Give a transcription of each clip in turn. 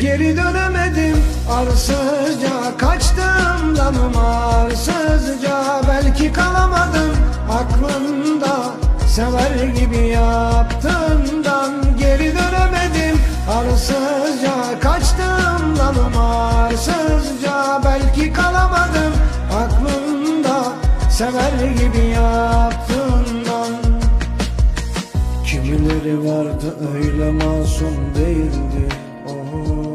Geri dönemedim arsızca Kaçtım lanım arsızca. Belki kalamadım aklında Sever gibi yaptığından Geri dönemedim arsızca Kaçtım lanım arsızca. Belki kalamadım aklında Sever gibi yaptığından Kimileri vardı öyle masum değildi. Oh,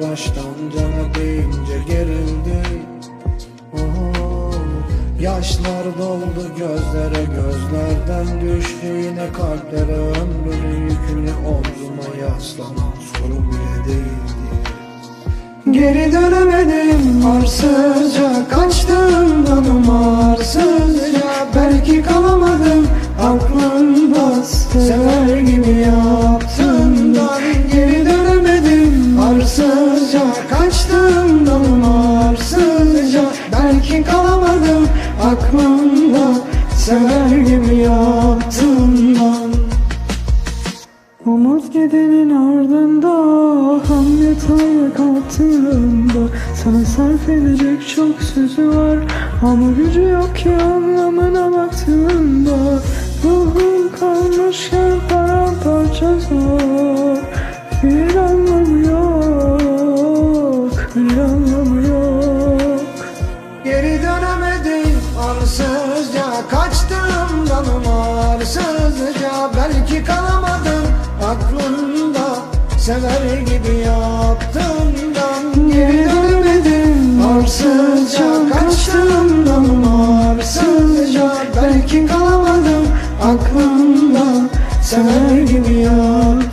baştan cana deyince gerildi. Oh, Yaşlar doldu gözlere gözlerden düştü. Yine kalplere Ömrünün yükünü omzuma yaslanan soru bile değildi. Geri dönemedim Kaçtım yanım arsızca Belki kalamadım aklımda. Sever gibi yaptığından Umut gidenin ardında Hamlet ayak altında. Sana sarf edecek çok sözü var Ama gücü yok ki anlamına baktığında. Ruhum kalmışken paramparça zor Bir anlamı yok. Geri dönemedim arsızca Kaçtım yanım arsızca Belki kalamadım aklında Sever gibi yaptığımdan. Geri dönemedim arsızca Kaçtım yanım arsızca Belki kalamadım aklında Sever gibi yaptığımdan